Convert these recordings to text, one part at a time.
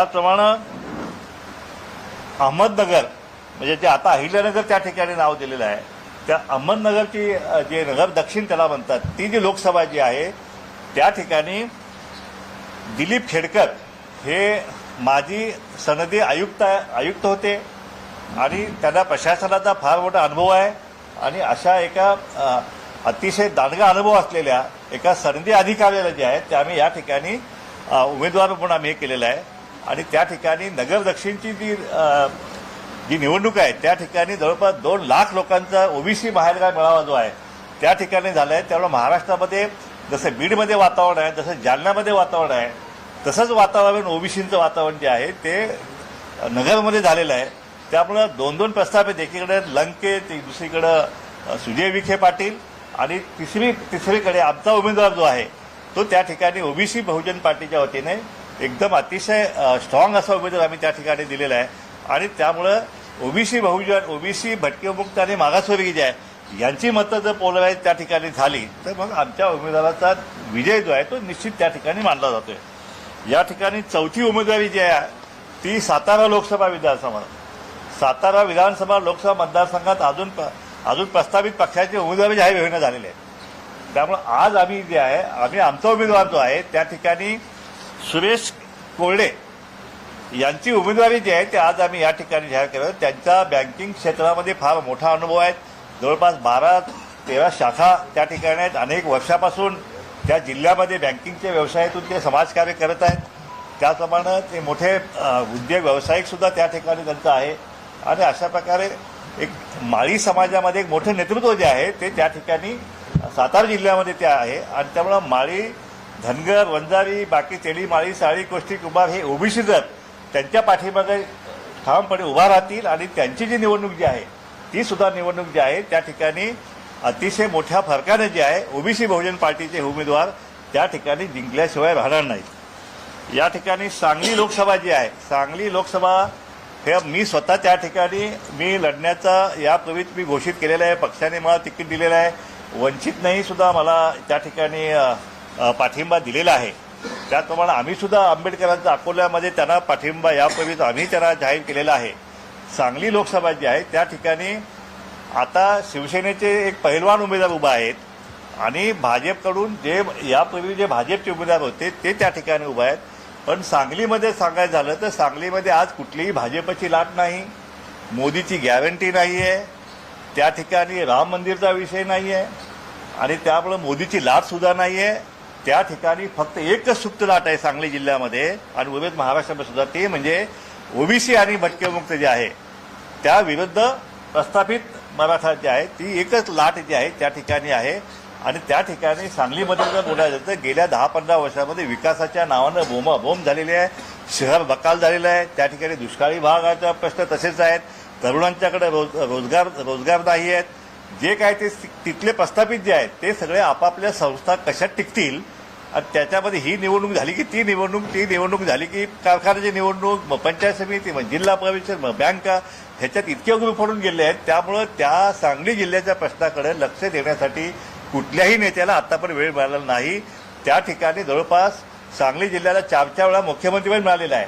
त्याचप्रमाणे अहमदनगर म्हणजे जे आता अहिल्यानगर त्या ठिकाणी नाव दिलेलं आहे. त्या अहमदनगरची जे नगर दक्षिण त्याला म्हणतात ती जी लोकसभा जी आहे त्या ठिकाणी दिलीप खेडकर हे माजी सनदी आयुक्त आयुक्त होते आणि त्यांना प्रशासनाचा फार मोठा अनुभव आहे आणि अशा एका अतिशय दांडगा अनुभव असलेल्या एका सनदी अधिकाऱ्याला जे आहे ते आम्ही या ठिकाणी उमेदवार म्हणून आम्ही हे केलेलं आहे. आणि त्या ठिकाणी नगर दक्षिणची जी जी निवडणूक आहे त्या ठिकाणी जवळपास दोन लाख लोकांचा ओबीसी बाहेरगाव मेळावा जो आहे त्या ठिकाणी झाला आहे. त्यामुळे महाराष्ट्रामध्ये जसं बीडमध्ये वातावरण आहे जसं जालन्यामध्ये वातावरण आहे तसंच वातावरण ओबीसीचं वातावरण जे आहे ते नगरमध्ये झालेलं आहे. त्यामुळं दोन दोन प्रस्थापित एकीकडे लंके दुसरीकडं सुजय विखे पाटील आणि तिसरी तिसरीकडे आमचा उमेदवार जो आहे तो त्या ठिकाणी ओबीसी बहुजन पार्टीच्या वतीने एकदम अतिशय स्ट्रॉंग असा उमेदवार आम्ही त्या ठिकाणी दिलेला आहे. आणि त्यामुळं ओबीसी बहुजन ओबीसी भटकेमुक्त आणि मागासवर्गीय जे आहे यांची मतं जर पोलराईज त्या ठिकाणी झाली तर मग आमच्या उमेदवाराचा विजय जो आहे तो निश्चित त्या ठिकाणी मानला जातोय. या ठिकाणी चौथी उमेदवारी जी आहे ती सातारा लोकसभा विधानसभा. सातारा विधानसभा लोकसभा मतदारसंघात अजून प- अजून प्रस्तावित पक्षाचे उमेदवारी जाहीर होणं झालेले आहेत. त्यामुळे आज आम्ही जे आहे आम्ही आमचा उमेदवार जो आहे त्या ठिकाणी सुरेश कोरडे यांची उमेदवारी जी आहे ते आज आम्ही या ठिकाणी जाहीर केलं. त्यांचा बँकिंग क्षेत्रामध्ये फार मोठा अनुभव आहे. जवळपास बारा तेरा शाखा त्या ठिकाणी आहेत. अनेक वर्षापासून त्या जिल्ह्यामध्ये बँकिंगच्या व्यवसायातून ते समाजकार्य करत आहेत. त्याचप्रमाणे ते मोठे उद्योग व्यावसायिक सुद्धा त्या ठिकाणी त्यांचं आहे. आणि अशा प्रकारे एक माळी समाजामध्ये एक मोठं नेतृत्व जे आहे ते त्या ठिकाणी सातारा जिल्ह्यामध्ये ते आहे. आणि त्यामुळं माळी धनगर वंजारी बाकी तेली माळी साळी कोष्टी कुंभार हे ओबीसी जर त्यांच्या पाठीमागे ठामपणे उभा राहतील आणि त्यांची जी निवडणूक जी आहे ती सुद्धा निवडणूक जी आहे त्या ठिकाणी अतिशय मोठ्या फरकाने जे आहे ओबीसी बहुजन पार्टीचे उमेदवार त्या ठिकाणी जिंकल्याशिवाय राहणार नाहीत. या ठिकाणी सांगली लोकसभा जी आहे सांगली लोकसभा हे मी स्वतः त्या ठिकाणी मी लढण्याचा यापूर्वीच मी घोषित केलेलं आहे पक्षाने मला तिकीट दिलेलं आहे वंचितनेही सुद्धा मला त्या ठिकाणी पाठिंबा दिलेला आहे. त्याचप्रमाणे आम्हीसुद्धा आंबेडकरांचा अकोल्यामध्ये त्यांना पाठिंबा यापूर्वीच आम्ही त्यांना जाहीर केलेला आहे. सांगली लोकसभा जी आहे त्या ठिकाणी आता शिवसेनेचे एक पहिलवान उमेदवार उभा आहेत आणि भाजपकडून जे यापूर्वी जे भाजपचे उमेदवार होते ते त्या ठिकाणी उभे आहेत. पण सांगलीमध्ये सांगायचं झालं तर सांगलीमध्ये आज कुठलीही भाजपची लाट नाही मोदीची गॅरंटी नाही आहे त्या ठिकाणी राम मंदिरचा विषय नाही आहे आणि त्यामुळं मोदीची लाट सुद्धा नाही आहे. त्या ठिकाणी फक्त एकच सुप्त लाट आहे सांगली जिल्ह्यामध्ये आणि उमेद महाराष्ट्रामध्ये सुद्धा. ते म्हणजे ओबीसी आणि भटकेमुक्त जे आहे त्या विरुद्ध प्रस्थापित मराठा जे आहे ती एकच लाट जी आहे त्या ठिकाणी आहे. आणि त्या ठिकाणी सांगलीमध्ये जर बोलायचं तर गेल्या दहा पंधरा वर्षामध्ये विकासाच्या नावानं बोमाबोम झालेली आहे. शहर बकाल झालेलं आहे. त्या ठिकाणी दुष्काळी भागाचा प्रश्न तसेच आहेत. तरुणांच्याकडे रोज रोजगार रोजगार नाही आहेत. जे काय ते तिथले प्रस्थापित जे आहेत ते सगळे आपापल्या संस्था कशा टिकतील? आणि त्याच्यामध्ये ही निवडणूक झाली की ती निवडणूक ती निवडणूक झाली की कारखान्याची निवडणूक मग पंचायत समिती मग जिल्हा परिषद मग बँका ह्याच्यात इतके उभे पडून गेले आहेत. त्यामुळं त्या सांगली जिल्ह्याच्या प्रश्नाकडे लक्ष देण्यासाठी कुठल्याही नेत्याला आतापर्यंत वेळ मिळाला नाही. त्या ठिकाणी जवळपास सांगली जिल्ह्याला चार चार वेळा मुख्यमंत्री पण मिळालेला आहे.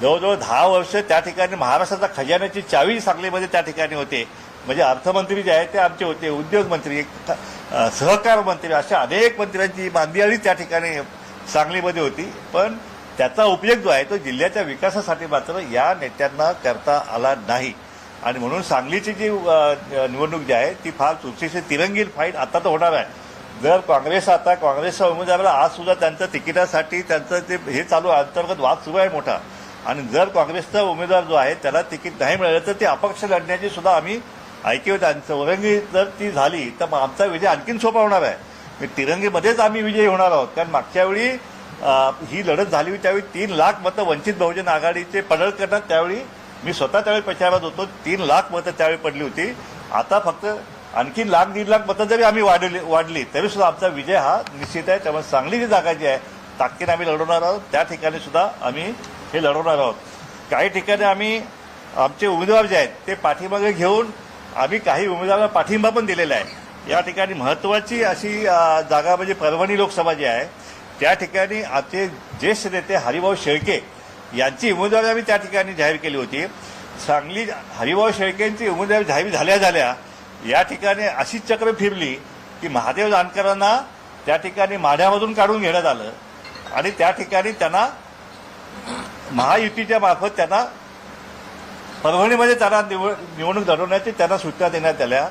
जवळजवळ दहा वर्ष त्या ठिकाणी महाराष्ट्राचा खजान्याची चावी सांगलीमध्ये त्या ठिकाणी होते. म्हणजे अर्थमंत्री जे आहेत ते आमचे होते उद्योग मंत्री सहकार मंत्री अशा अनेक मंत्र्यांची बांधियाळी त्या ठिकाणी सांगलीमध्ये होती. पण त्याचा उपयोग जो आहे तो जिल्ह्याच्या विकासासाठी मात्र या नेत्यांना करता आला नाही. आणि म्हणून सांगलीची जी निवडणूक जी आहे ती फार चुरशीची तिरंगीर फाईट आता तर होणार आहे. जर काँग्रेस आता काँग्रेसच्या उमेदवाराला आज सुद्धा त्यांचं तिकिटासाठी त्यांचं ते हे चालू अंतर्गत वाद सुरू आहे मोठा. आणि जर काँग्रेसचा उमेदवार जो आहे त्याला तिकीट नाही मिळालं तर ते अपक्ष लढण्याची सुद्धा आम्ही ऐकी त्यांचं औरंगी जर ती झाली तर मग आमचा विजय आणखीन सोपा होणार आहे. तिरंगीमध्येच आम्ही विजयी होणार आहोत. कारण मागच्या वेळी ही लढत झाली होती त्यावेळी तीन लाख मतं वंचित बहुजन आघाडीचे पडळकरणात त्यावेळी मी स्वतः त्यावेळी प्रचारात होतो. तीन लाख मतं त्यावेळी पडली होती. आता फक्त आणखी लाख दीड लाख मतं जरी आम्ही वाढवली वाढली तरी सुद्धा आमचा विजय हा निश्चित आहे. त्यामुळे चांगली जी जागा जी आहे ताकदीने आम्ही लढवणार आहोत. त्या ठिकाणी सुद्धा आम्ही हे लढवणार आहोत. काही ठिकाणी आम्ही आमचे उमेदवार जे आहेत ते पाठीमागे घेऊन आम्ही काही उमेदवारांना पाठिंबा पण दिलेला आहे. या ठिकाणी महत्वाची अशी जागा म्हणजे परभणी लोकसभा जी आहे त्या ठिकाणी आमचे ज्येष्ठ नेते हरिभाऊ शेळके यांची उमेदवारी आम्ही त्या ठिकाणी जाहीर केली होती. सांगली हरिभाऊ शेळकेंची उमेदवारी जाहीर झाल्या झाल्या या ठिकाणी अशी चक्र फिरली की महादेव जानकरांना त्या ठिकाणी माढ्यामधून काढून घेण्यात आलं आणि त्या ठिकाणी त्यांना महायुतीच्या मार्फत त्यांना परभणीमध्ये त्यांना निवड निवडणूक लढवण्याची त्यांना सूचना देण्यात आल्या.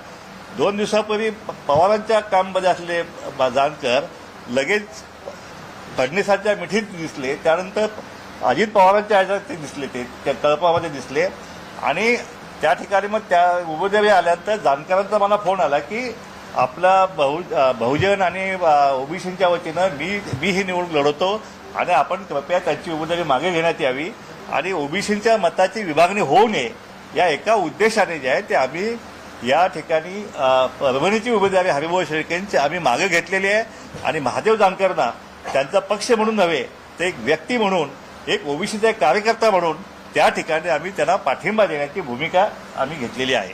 दोन दिवसापूर्वी प- पवारांच्या काममध्ये असले जानकर लगेच फडणवीसांच्या मिठीत दिसले. त्यानंतर अजित पवारांच्या ह्याच्यात ते दिसले ते त्या कळपामध्ये दिसले. आणि त्या ठिकाणी मग त्या उमेदवारी आल्यानंतर जानकरांचा मला फोन आला की आपला बहु बहुजन आणि ओबीसींच्या वतीनं मी मी ही निवडणूक लढवतो आणि आपण कृपया त्यांची उमेदवारी मागे घेण्यात यावी. आणि ओबीसींच्या मताची विभागणी होऊ नये या एका उद्देशाने जे आहे ते आम्ही या ठिकाणी परभणीची उमेदवारी हरिभाऊ शेळकेंची आम्ही मागे घेतलेली आहे. आणि महादेव जानकरना त्यांचा पक्ष म्हणून नव्हे ते एक व्यक्ती म्हणून एक ओबीसीचा एक कार्यकर्ता म्हणून त्या ठिकाणी आम्ही त्यांना पाठिंबा देण्याची भूमिका आम्ही घेतलेली आहे.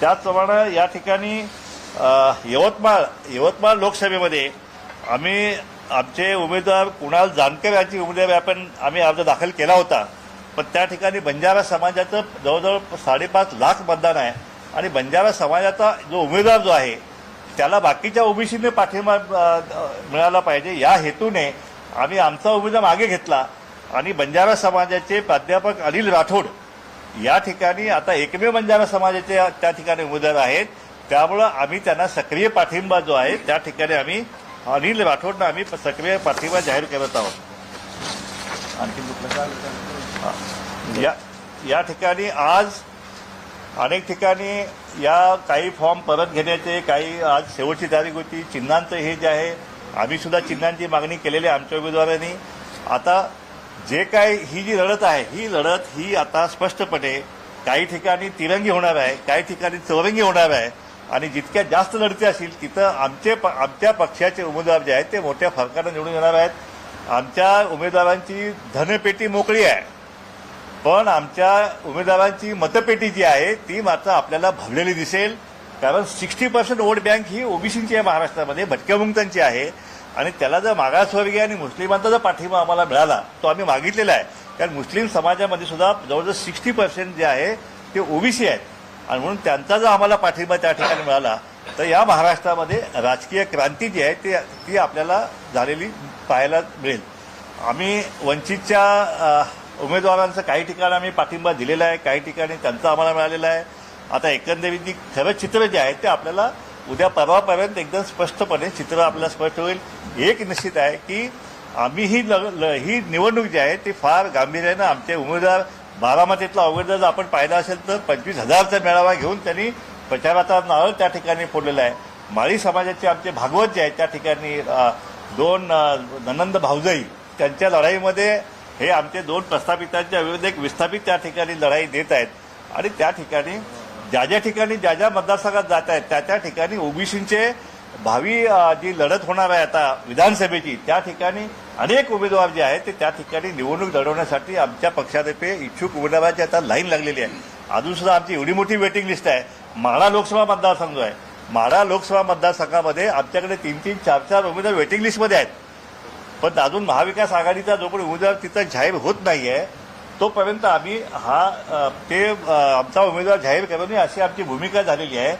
त्याचप्रमाणे या ठिकाणी यवतमाळ यवतमाळ लोकसभेमध्ये आम्ही आमचे उमेदवार कुणाल जानकर यांची उमेदवारी आपण आम्ही अर्ज दाखल केला होता. पण त्या ठिकाणी बंजारा समाजाचं जवळजवळ साडेपाच लाख मतदान आहे. आणि बंजारा समाजाचा जो उमेदवार जो आहे त्याला बाकीच्या ओबीसीने पाठिंबा मिळाला पाहिजे. या हेतूने आम्ही आमचा उमेदवार मागे घेतला. आणि बंजारा समाजाचे प्राध्यापक अनिल राठोड या ठिकाणी आता एकमेव बंजारा समाजाचे त्या ठिकाणी उमेदवार आहेत. त्यामुळं आम्ही त्यांना सक्रिय पाठिंबा जो आहे त्या ठिकाणी आम्ही अनिल राठोडनं आम्ही सक्रिय पाठिंबा जाहीर करत आहोत. आणखी कुठलं. या या ठिकाणी आज अनेक ठिकाणी या काही फॉर्म परत घेण्याचे काही आज शेवटची तारीख होती चिन्हांचं हे जे आहे आम्ही सुद्धा चिन्हांची मागणी केलेली आहे आमच्या उमेदवारांनी. आता जे काय ही जी लढत आहे ही लढत ही आता स्पष्टपणे काही ठिकाणी तिरंगी होणार आहे काही ठिकाणी चौरंगी होणार आहे. आणि जितक्या जास्त लढती असतील तिथं आमचे प- आमच्या पक्षाचे उमेदवार जे आहेत ते मोठ्या फरकानं निवडून येणार आहेत. आमच्या उमेदवारांची धनपेटी मोकळी आहे. पण आमच्या उमेदवारांची मतपेटी जी आहे ती मात्र आपल्याला भरलेली दिसेल. कारण सिक्स्टी पर्सेंट वोट बँक ही ओबीसीची आहे महाराष्ट्रामध्ये भटक्यामुक्तांची आहे. आणि त्याला जर मागासवर्गीय आणि मुस्लिमांचा जर पाठिंबा आम्हाला मिळाला तो आम्ही मागितलेला आहे. कारण मुस्लिम समाजामध्ये सुद्धा जवळजवळ सिक्स्टी पर्सेंट जे आहे ते ओबीसी आहेत. आणि म्हणून त्यांचा जर आम्हाला पाठिंबा त्या ठिकाणी मिळाला तर या महाराष्ट्रामध्ये राजकीय क्रांती जी आहे ती ती आपल्याला झालेली पाहायला मिळेल. आम्ही वंचितच्या उमेदवारांचं काही ठिकाणी आम्ही पाठिंबा दिलेला आहे काही ठिकाणी त्यांचा आम्हाला मिळालेला आहे. आता एकंदरीत जी खरं चित्र जे आहे ते आपल्याला उद्या परवापर्यंत एकदम स्पष्टपणे चित्र आपल्याला स्पष्ट होईल. एक निश्चित आहे की आम्ही ही ल, ल- ही निवडणूक जी आहे ती फार गांभीर्यानं आमचे उमेदवार बारामतीतला अवैध जर आपण पाहिला असेल तर पंचवीस हजारचा मेळावा घेऊन त्यांनी प्रचाराचा नारळ त्या ठिकाणी फोडलेला आहे. माळी समाजाचे आमचे भागवत जे आहेत त्या ठिकाणी दोन ननंद भाऊजाई त्यांच्या लढाईमध्ये हे आमचे दोन प्रस्थापितांच्या विरुद्ध एक विस्थापित त्या ठिकाणी लढाई देत आहेत. आणि त्या ठिकाणी ज्या ज्या ठिकाणी ज्या ज्या मतदारसंघात जात आहेत त्या त्या ठिकाणी ओबीसींचे भावी जी लढत होणार आहे आता विधानसभेची त्या ठिकाणी अनेक उमेदवार जे आहेत ते त्या ठिकाणी निवडणूक लढवण्यासाठी आमच्या पक्षातर्फे इच्छुक उमेदवारांची आता लाईन लागलेली आहे. अजून सुद्धा आमची एवढी मोठी वेटिंग लिस्ट आहे. माढा लोकसभा मतदारसंघ जो आहे. माढा लोकसभा मतदारसंघामध्ये आमच्याकडे तीन तीन चार चार उमेदवार वेटिंग लिस्टमध्ये आहेत. पण अजून महाविकास आघाडीचा जो पण उमेदवार तिथं जाहीर होत नाही आहे तोपर्यंत आम्ही हा ते आमचा उमेदवार जाहीर करू नये अशी आमची भूमिका झालेली आहे.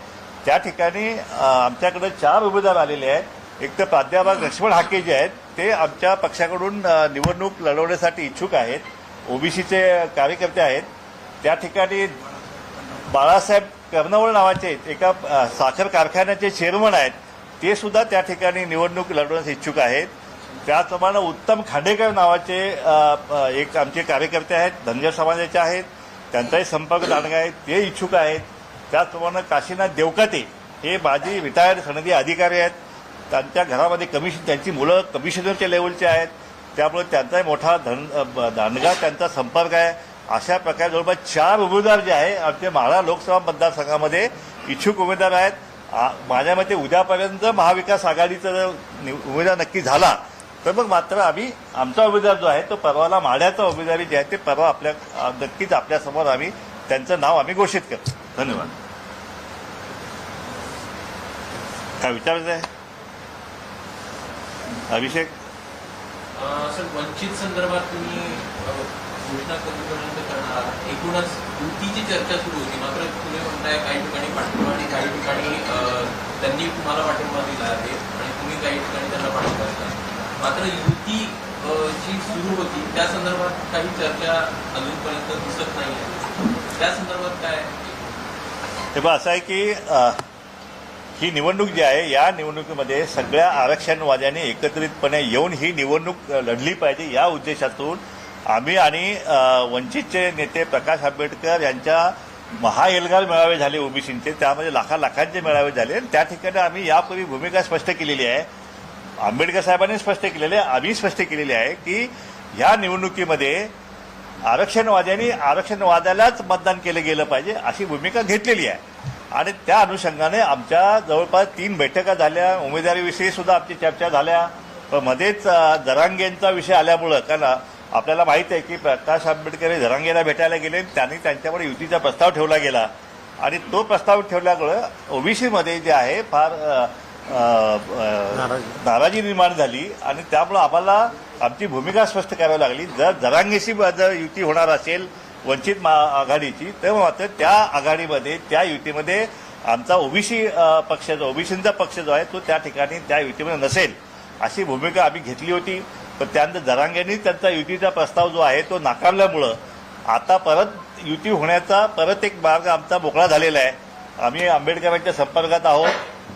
त्या ठिकाणी आमच्याकडे चार उमेदवार आलेले आहेत. एक तर प्राध्यापक लक्ष्मण हाके जे आहेत ते आमच्या पक्षाकडून निवडणूक लढवण्यासाठी इच्छुक आहेत. ओबीसीचे कार्यकर्ते आहेत. त्या ठिकाणी बाळासाहेब कर्नवळ नावाचे एका साखर कारखान्याचे चेअरमन आहेत. ते सुद्धा त्या ठिकाणी निवडणूक लढवण्यास इच्छुक आहेत. त्याचप्रमाणे उत्तम खांडेकर नावाचे एक आमचे कार्यकर्ते आहेत धनगर समाजाचे आहेत. त्यांचाही संपर्क दांडगा आहे ते इच्छुक आहेत. त्याचप्रमाणे काशीनाथ देवकाते हे माजी रिटायर्ड सनदी अधिकारी आहेत. त्यांच्या घरामध्ये कमिशन त्यांची मुलं कमिशनरच्या लेवलचे आहेत. त्यामुळे त्यांचाही मोठा धन अ, त्यांचा संपर्क आहे. अशा प्रकारे जवळपास चार उमेदवार जे आहे आमचे माळा लोकसभा मतदारसंघामध्ये इच्छुक उमेदवार आहेत. माझ्या मते उद्यापर्यंत महाविकास आघाडीचा जर नि- उमेदवार नक्की झाला तर मग मात्र आम्ही आमचा उमेदवार जो आहे तो परवाला माढ्याचा उमेदवारी जे आहे ते परवा आपल्या नक्कीच आपल्यासमोर आम्ही त्यांचं नाव आम्ही घोषित करतो. धन्यवाद. काय विचारायचं आहे? अभिषेक? सर वंचित संदर्भात तुम्ही घोषणा कधीपर्यंत करणार एकूणच युतीची चर्चा सुरू होती. मात्र तुम्ही म्हणताय काही ठिकाणी पाठिंबा आणि काही ठिकाणी त्यांनी तुम्हाला पाठिंबा दिला आहे आणि तुम्ही काही ठिकाणी त्यांना पाठिंबा दिला मात्र युती जी सुरू होती त्या संदर्भात काही चर्चा अजूनपर्यंत दिसत नाही आहे त्या संदर्भात काय ते असं आहे की ही निवडणूक जी आहे या निवडणुकीमध्ये सगळ्या आरक्षणवाद्यांनी एकत्रितपणे येऊन ही निवडणूक लढली पाहिजे या उद्देशातून आम्ही आणि वंचितचे नेते प्रकाश आंबेडकर यांच्या महाएल्गार मेळावे झाले ओबीसींचे त्यामध्ये लाखा लाखांचे मेळावे झाले. आणि त्या ठिकाणी आम्ही यापूर्वी भूमिका स्पष्ट केलेली आहे. आंबेडकर साहेबांनी स्पष्ट केलेले आहे आम्ही स्पष्ट केलेली आहे की ह्या निवडणुकीमध्ये आरक्षणवाद्यांनी आरक्षणवाद्यालाच मतदान केलं गेलं पाहिजे अशी भूमिका घेतलेली आहे. आणि त्या अनुषंगाने आमच्या जवळपास तीन बैठका झाल्या उमेदवारीविषयी सुद्धा आमची चर्चा झाल्या. पण मध्येच दरांगेंचा जरांगेंचा विषय आल्यामुळं कारण आपल्याला माहीत आहे की प्रकाश आंबेडकर हे जरांगेला भेटायला गेले आणि त्यांनी त्यांच्याकडे युतीचा प्रस्ताव ठेवला गेला. आणि तो प्रस्ताव ठेवल्यामुळं ओबीसीमध्ये जे आहे फार नाराजी निर्माण झाली आणि त्यामुळं आम्हाला आमची भूमिका स्पष्ट करावी लागली. जर जरांगेशी जर युती होणार असेल वंचित मा आघाडीची तर मात्र त्या आघाडीमध्ये त्या युतीमध्ये आमचा ओबीसी पक्ष जो ओबीसींचा पक्ष जो आहे तो त्या ठिकाणी त्या युतीमध्ये नसेल अशी भूमिका आम्ही घेतली होती. पण त्यानंतर जरांगेंनी त्यांचा युतीचा प्रस्ताव जो आहे तो नाकारल्यामुळं आता परत युती होण्याचा परत एक मार्ग आमचा मोकळा झालेला आहे. आम्ही आंबेडकरांच्या संपर्कात आहोत.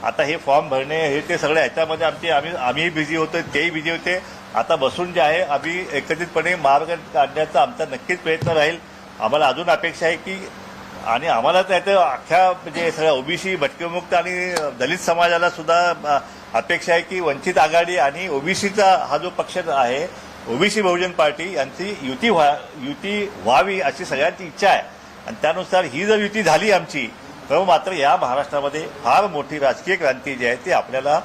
आता हे फॉर्म भरणे हे ते सगळे ह्याच्यामध्ये आमचे आम्ही आम्हीही बिझी होतो तेही बिझी होते. आता बसून जे आहे आम्ही एकत्रितपणे मार्ग काढण्याचा आमचा नक्कीच प्रयत्न राहील. आम्हाला अजून अपेक्षा आहे की आणि आम्हाला त्याचं अख्ख्या म्हणजे सगळ्या ओबीसी भटकेमुक्त आणि दलित समाजाला सुद्धा अपेक्षा आहे की वंचित आघाडी आणि ओबीसीचा हा जो पक्ष आहे ओबीसी बहुजन पार्टी यांची युती व्हा युती व्हावी अशी सगळ्यांची इच्छा आहे. आणि त्यानुसार ही जर युती झाली आमची तर मात्र या महाराष्ट्रामध्ये फार मोठी राजकीय क्रांती जी आहे ती आपल्याला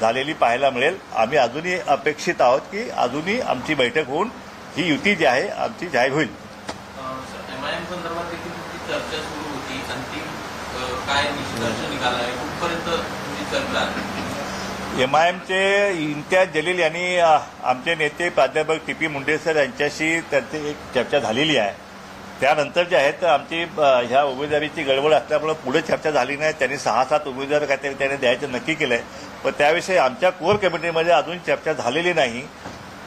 झालेली पाहायला मिळेल. आम्ही अजूनही अपेक्षित आहोत की अजूनही आमची बैठक होऊन ही युती जी आहे आमची जाहीर होईल. एम आय एमचे इम्तियाज जलील यांनी आमचे नेते प्राध्यापक टी पी मुंडे सर यांच्याशी त्यांची एक चर्चा झालेली आहे. त्यानंतर जे आहेत आमची ह्या उमेदवारीची गडबड असल्यामुळे पुढे चर्चा झाली नाही. त्यांनी सहा सात उमेदवार काहीतरी त्याने द्यायचं नक्की केलं. आहे पण त्याविषयी आमच्या कोर कमिटीमध्ये अजून चर्चा झालेली नाही.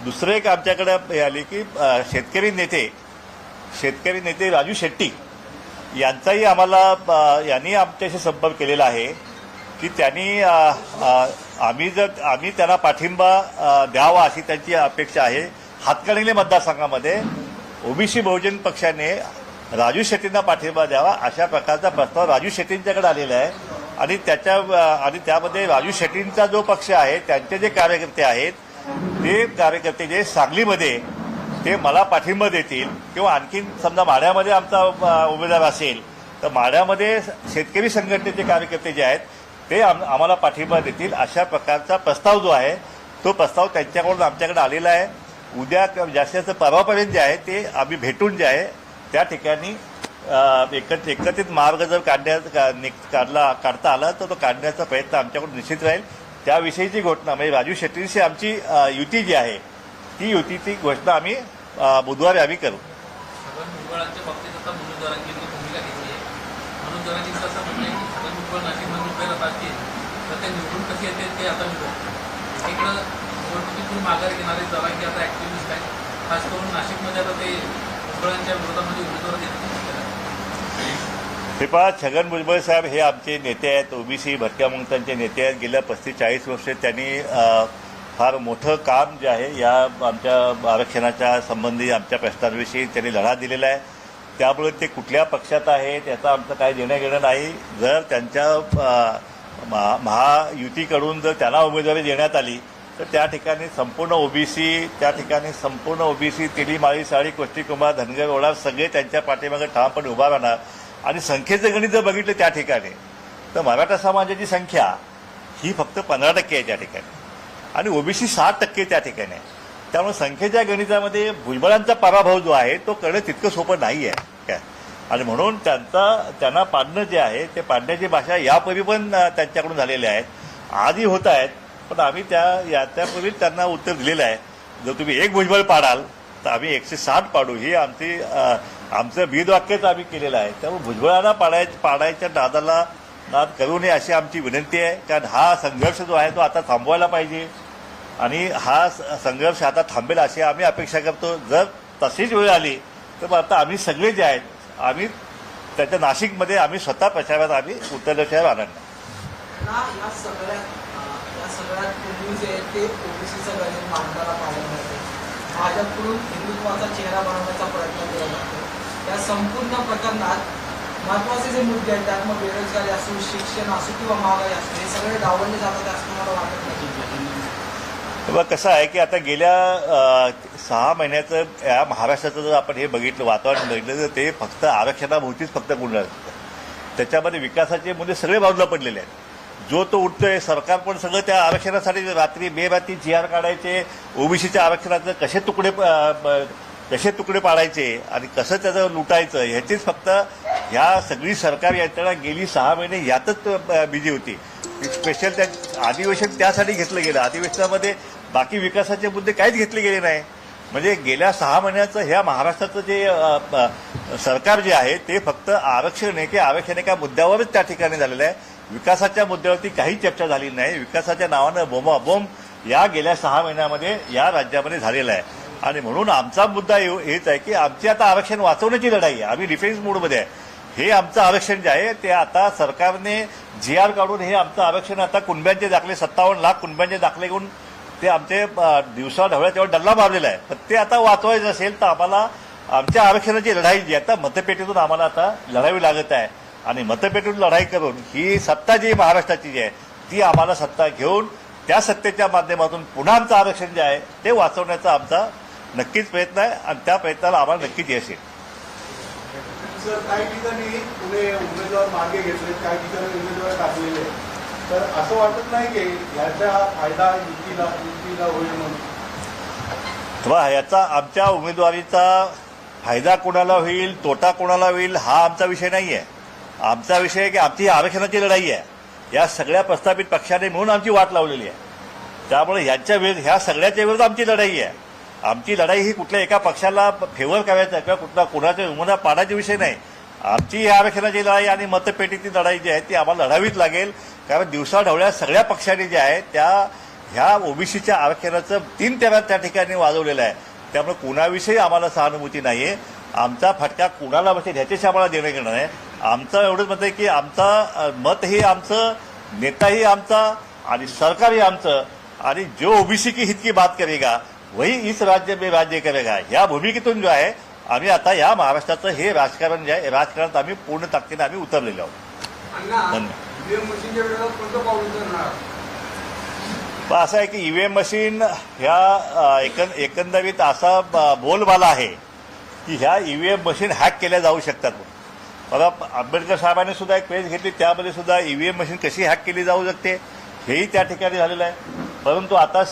दुसरं एक आमच्याकडे हे आली की शेतकरी नेते शेतकरी नेते राजू शेट्टी यांचाही आम्हाला यांनी आमच्याशी संपर्क केलेला आहे की त्यांनी आम्ही जर आम्ही त्यांना पाठिंबा द्यावा अशी त्यांची अपेक्षा आहे. हातकणंगले मतदारसंघामध्ये ओबीसी बहुजन पक्षाने राजू शेट्टींना पाठिंबा द्यावा अशा प्रकारचा प्रस्ताव राजू शेट्टींच्याकडे आलेला आहे. आणि त्याच्या आणि त्यामध्ये राजू शेट्टींचा जो पक्ष आहे त्यांचे जे कार्यकर्ते आहेत ते कार्यकर्ते जे सांगलीमध्ये ते मला पाठिंबा देतील. किंवा आणखीन समजा माढ्यामध्ये आमचा उमेदवार असेल तर माढ्यामध्ये शेतकरी संघटनेचे कार्यकर्ते जे आहेत ते आम आम्हाला पाठिंबा देतील अशा प्रकारचा प्रस्ताव जो आहे तो प्रस्ताव त्यांच्याकडून आमच्याकडे आलेला आहे. उद्या जास्तीत जास्त परवापर्यंत जे आहे ते आम्ही भेटून जे आहे त्या ठिकाणी एकत्र एकत्रित मार्ग जर काढण्या काढला काढता आला तर तो काढण्याचा प्रयत्न आमच्याकडून निश्चित राहील. त्याविषयीची घोषणा म्हणजे राजू शेट्टींशी आमची युती जी आहे ती युतीची घोषणा आम्ही बुधवारी आम्ही करू. आता मनोज जरांगींनी भूमिका घेतली की आता मी निवडणुकीतून माघार घेणारे जरांगी आता ऍक्टिव्हिस्ट आहेत खास करून नाशिकमध्ये आता ते भुजबळांच्या विरोधामध्ये उमेदवार देण्याची हे पहा छगन भुजबळ साहेब हे आमचे नेते आहेत ओबीसी भटक्या मुक्तांचे नेते आहेत. गेल्या पस्तीस चाळीस वर्षे त्यांनी फार मोठं काम जे आहे या आमच्या आरक्षणाच्या संबंधी आमच्या प्रश्नांविषयी त्यांनी लढा दिलेला आहे. त्यामुळे ते कुठल्या पक्षात आहेत याचा आमचं काही देणं घेणं नाही. जर त्यांच्या महायुतीकडून जर त्यांना उमेदवारी देण्यात आली तर त्या ठिकाणी संपूर्ण ओबीसी त्या ठिकाणी संपूर्ण ओबीसी तिली माळी साळी कोष्टी कुमार धनगर ओढा सगळे त्यांच्या पाठीमागे ठामपणे उभा राहणार. आणि संख्येचं गणित जर बघितलं त्या ठिकाणी तर मराठा समाजाची संख्या ही फक्त पंधरा टक्के आहे त्या ठिकाणी. आणि ओबीसी साठ टक्के त्या ठिकाणी आहे. त्यामुळे संख्येच्या गणितामध्ये भुजबळांचा पराभव जो आहे तो करणं तितकं सोपं नाही आहे काय? आणि म्हणून त्यांचा त्यांना पाडणं जे आहे ते पाडण्याची भाषा यापूर्वी पण त्यांच्याकडून झालेल्या आहेत आजही होत आहेत पण आम्ही त्या या त्यापूर्वी त्यांना उत्तर दिलेलं आहे. जर तुम्ही एक भुजबळ पाडाल तर आम्ही एकशे साठ पाडू. ही आमची आमचं बीदवाक्यच आम्ही केलेलं आहे. त्यामुळे भुजबळांना पाडाय पाडायच्या नादाला नाद करू नये अशी आमची विनंती आहे. कारण हा संघर्ष जो आहे तो आता थांबवायला पाहिजे. आणि हा संघर्ष आता थांबेल अशी आम्ही अपेक्षा करतो. जर तशीच वेळ आली तर मग आता आम्ही सगळे जे आहेत आम्ही त्याच्या नाशिकमध्ये आम्ही स्वतः प्रचारात आम्ही उत्तर राहणार आणणार सगळ्यात अं, पूर्वी जे आहे ते ओबीसीचं गणित मांडताना पाहायला मिळते भाजपकडून हिंदुत्वाचा चेहरा बनवण्याचा प्रयत्न केला जातो. या संपूर्ण प्रकरणात महत्त्वाचे जे मुद्दे आहेत त्यात मग बेरोजगारी असो शिक्षण असो किंवा महागाई असो हे सगळे डावलले जातात असं तुम्हाला वाटत नाही? तेव्हा कसं आहे की आता गेल्या सहा महिन्याचं या महाराष्ट्राचं जर आपण हे बघितलं वातावरण बघितलं तर ते फक्त आरक्षणाभोवतीच फक्त गुंडाळ त्याच्यामध्ये विकासाचे मुद्दे सगळे बाजूला पडलेले आहेत. जो तो उठतोय सरकार पण सगळं त्या आरक्षणासाठी रात्री बेरात्री जी आर काढायचे ओबीसीच्या आरक्षणाचे कसे तुकडे कसे तुकडे पाडायचे आणि कसं त्याचं लुटायचं ह्याचीच फक्त ह्या सगळी सरकार यंत्रणा गेली सहा महिने यातच बिझी होती. स्पेशल त्या अधिवेशन त्यासाठी घेतलं गेलं. अधिवेशनामध्ये बाकी विकासाचे मुद्दे काहीच घेतले गेले नाही. म्हणजे गेल्या सहा महिन्याचं ह्या महाराष्ट्राचं जे सरकार जे आहे ते फक्त आरक्षण आहे की आरक्षण एका मुद्द्यावरच त्या ठिकाणी झालेलं आहे. विकासाच्या मुद्द्यावरती काही चर्चा झाली नाही. विकासाच्या नावानं बोंबाबोंब या गेल्या सहा महिन्यामध्ये या राज्यामध्ये झालेला आहे. आणि म्हणून आमचा मुद्दा हेच आहे की आमची आता आरक्षण वाचवण्याची लढाई आहे. आम्ही डिफेन्स मोडमध्ये आहे. हे आमचं आरक्षण जे आहे ते आता सरकारने जी आर काढून हे आमचं आरक्षण आता कुणब्यांचे दाखले सत्तावन्न लाख कुणब्यांचे दाखले घेऊन ते आमचे दिवसा ढवळ्या डल्ला मारलेला आहे. पण ते आता वाचवायचं असेल तर आम्हाला आमच्या आरक्षणाची लढाई जी आहे आता मतपेटीतून आम्हाला आता लढावी लागत आहे. आणि मतपेटीतून लढाई करून ही सत्ता जी महाराष्ट्राची जी आहे ती आम्हाला सत्ता घेऊन त्या सत्तेच्या माध्यमातून पुन्हा आमचं आरक्षण जे आहे ते वाचवण्याचा आमचा नक्कीच प्रयत्न आहे आणि त्या प्रयत्नाला आम्हाला नक्कीच यश येईल. सर काही ठिकाणी पुणे उमेदवार मागे घेतले काही ठिकाणी उमेदवार टाकलेले आहेत. तर असं वाटत नाही की याचा फायदा युतीला युतीला होईल म्हणून? तेव्हा याचा आमच्या उमेदवारीचा फायदा कोणाला होईल तोटा कोणाला होईल हा आमचा विषय नाही आहे आमचा विषय आहे की आमची ही आरक्षणाची लढाई आहे. या सगळ्या प्रस्थापित पक्षाने म्हणून आमची वाट लावलेली आहे. त्यामुळे ह्यांच्या विरुद्ध ह्या सगळ्याच्या विरुद्ध आमची लढाई आहे. आमची लढाई ही कुठल्या एका पक्षाला फेवर करायचा किंवा कुठला कुणाच्या उमना पाडायचा विषय नाही. आमची ही आरक्षणाची लढाई आणि मतपेटीची लढाई जी आहे ती आम्हाला लढावीच लागेल. कारण दिवसाढवळ्या सगळ्या पक्षांनी जे आहे त्या ह्या ओबीसीच्या आरक्षणाचं तीन तेरा त्या ठिकाणी वाजवलेलं आहे. त्यामुळे कुणाविषयी आम्हाला सहानुभूती नाही आहे आमचा फटका कुणाला बसेल ह्याच्याशी आम्हाला देणं घेणं आहे. आमचं एवढंच मत आहे की आमचा अ, मतही आमचं नेताही आमचा आणि सरकारही आमचं. आणि जो ओबीसी की हित की बात करेगा वही इस राज्य में राज्य करेगा. या भूमिकेतून जो आहे आम्ही आता या महाराष्ट्राचं हे राजकारण जे आहे राजकारणात आम्ही पूर्ण ताकदीने आम्ही उतरलेलो आहोत. धन्यवाद असं आहे की ईव्हीएम मशीन ह्या एकं एकंदरीत असा बोलबाला आहे की ह्या ईव्हीएम मशीन हॅक केल्या जाऊ शकतात मला आंबेडकर साहेबांनी सुद्धा एक पेज घेतली त्यामध्ये सुद्धा ईव्हीएम मशीन कशी हॅक केली जाऊ शकते हेही त्या ठिकाणी झालेलं आहे. परंतु आता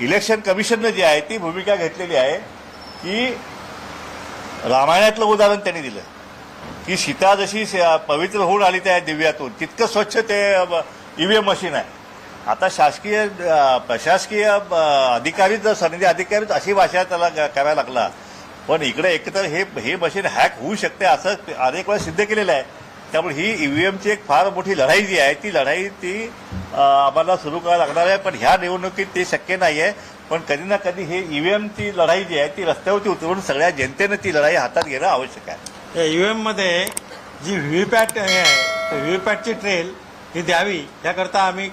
इलेक्शन कमिशननं जी आहे ती भूमिका घेतलेली आहे की रामायणातलं उदाहरण त्यांनी दिलं. की सीता जशी श- पवित्र होऊन आली त्या दिव्यातून तितकं स्वच्छ ते ईव्हीएम मशीन आहे. आता शासकीय प्रशासकीय अधिकारी जर सनदी अधिकारीच अशी भाषा त्याला क- करायला लागला पण इकडे एकतर हे हे मशीन हॅक होऊ शकते असं अनेक वेळा सिद्ध केलेलं आहे. त्यामुळे ही ईव्हीएमची एक फार मोठी लढाई जी आहे ती लढाई ती आम्हाला सुरू करायला लागणार आहे पण ह्या निवडणुकीत ते शक्य नाही आहे पण कधी ना कधी हे ईव्हीएमची लढाई जी आहे ती रस्त्यावरती उतरून सगळ्या जनतेनं ती लढाई हातात घेणं आवश्यक आहे. त्या ईव्हीएम जी व्हीव्हीपॅट आहे व्हीव्हीपॅटची ट्रेल ही द्यावी. याकरता आम्ही